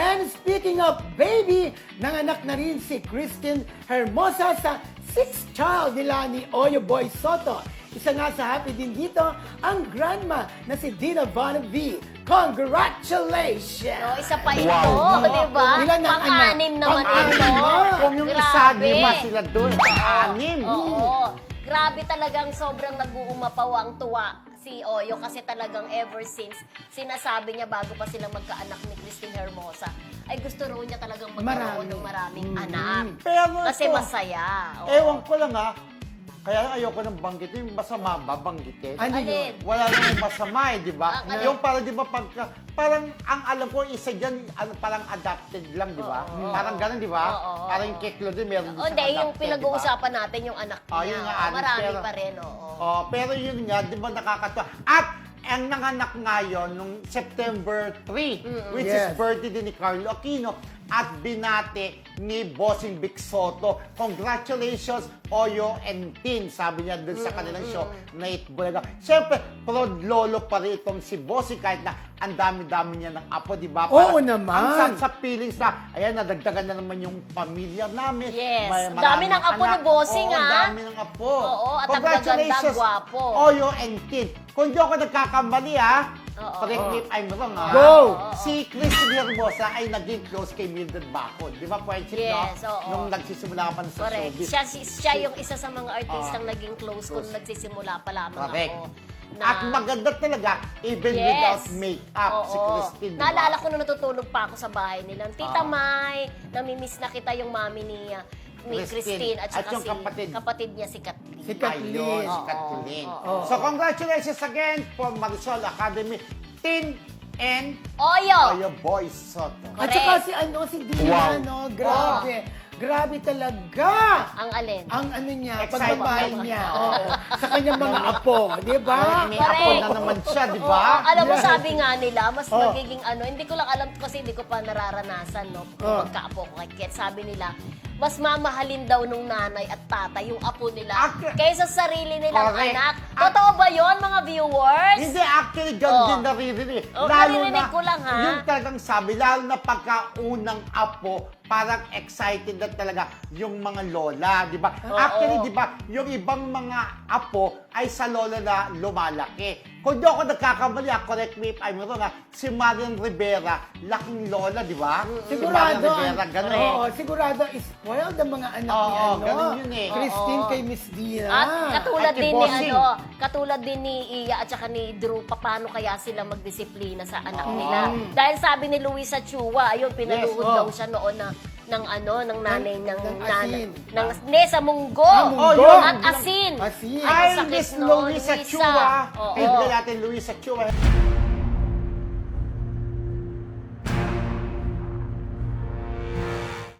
And speaking of baby, nanganak na rin si Christine Hermosa sa sixth child nila ni Oyo Boy Soto. Isa nga sa happy din dito, ang grandma na si Dina Von V. Congratulations! No, isa pa ito, Wow. di ba? Ilan ang Pang-anim naman Pang-anim ito. na. Kung yung isa, Grabe. lima sila doon. Anim. Oo. Grabe talagang sobrang nag-uumapaw ang tuwa si Oyo kasi talagang ever since sinasabi niya bago pa sila magkaanak ni Christine Hermosa ay gusto raw niya talagang magkaroon Marami. ng maraming Mm. anak. Pero Kasi ito, masaya. Oo. Ewan ko lang ha. Kaya ayoko nang banggitin. Yung masama ba banggitin? Ano Alin? yun? Wala namang masama eh, di ba? Ang ano? Yung parang, di ba, pagka, parang ang alam ko, isa dyan, ano, parang adapted lang, di ba? Oo. Parang ganun, di ba? Oo. Parang yung kay Claudine, meron Oh, siyang hindi, yung adapted, di ba? pinag-uusapan natin yung anak niya. Ah, yun nga, Marami pero- pa rin, oo. Oh, pero yun nga, di ba nakakatawa? At ang nanganak ngayon nung September 3, which Yes. is birthday din ni Carlo Aquino at binate ni Bossing Vic Soto. Congratulations, Oyo and Tin, sabi niya dun sa kanilang show na Bulaga. Siyempre, proud lolo pa rin itong si Bossing kahit na ang dami-dami niya ng apo, di ba? Oo Parang naman. Ang sa, sa feelings na, ayan, nadagdagan na naman yung pamilya namin. Yes. May Dami maraming ng apo ni anak. Bossing, Oo, ah. dami ng apo. Oo, at ang Congratulations, gaganda, gwapo. Oyo and Tin. Kung di ako nagkakamali ha, Oo. Correct me if I'm wrong ha. Go! Si Christine Hermosa ay naging close kay Mildred Bacon. Di ba, friendship, Yes, no? oo. Nung nagsisimula pa sa Correct. showbiz. Siya, si- siya yung isa sa mga artistang Ah. naging close kung Close. nagsisimula pa lamang Correct. ako. At maganda talaga, even Yes. without makeup, si Oo. Christine. di ba? Naalala ko nung natutulog pa ako sa bahay nila. Tita Ah. May, namimiss na kita yung mami ni, uh, ni Christine. Christine. At, At saka yung si, kapatid. niya si Kathleen. Si Kathleen. Ayun, si Oo, Kathleen. oo. So, congratulations again for Marisol Academy. Tin and Oyo! Oyo Boys Soto. At saka si ano, si Dina, Wow. no? Grabe. Grabe talaga. Ang alin? Ang ano niya, Excited. pagmamahal niya. Oo. Sa kanyang mga apo, di ba? May apo na naman siya, di Oo, ba? alam mo, Yes. sabi nga nila, mas Oh. magiging ano, hindi ko lang alam kasi hindi ko pa nararanasan, no? Kung Oh. magkaapo ko kay Ket. Sabi nila, mas mamahalin daw nung nanay at tatay yung apo nila Ac- kaysa sa sarili nilang Correct. anak. Ac- Totoo ba yon mga viewers? Hindi, actually, ganun Oh. din naririnig. Oh, naririnig ko lang, ha? Yung talagang sabi, lalo na pagka unang apo, parang excited na talaga yung mga lola, di ba? Actually, di ba, yung ibang mga apo ay sa lola na lumalaki. Kung di ako nagkakamali, ah, correct me if I'm wrong, ah, si Marian Rivera, laking lola, di ba? Si Marian Sigurado, Rivera, ganun. Oo, sigurado, spoiled ang mga anak ni Oo, ano. ganun yun eh. Christine Oo. kay Miss Dina. At katulad At kay din ni Bossing. ano, katulad din ni Iya at saka ni Drew, paano kaya sila magdisiplina sa anak Oo. nila? Dahil sabi ni Luisa Chua, ayun pinaluhod Yes, daw siya noon na ng ano, ng nanay ng, ng nanay, asin. ng Nesa Munggo. Ah, Oh, munggo. yun. At asin. Asin. Ay, Miss Luisa. Chua. Oo. Kaibigan natin Luisa Chua.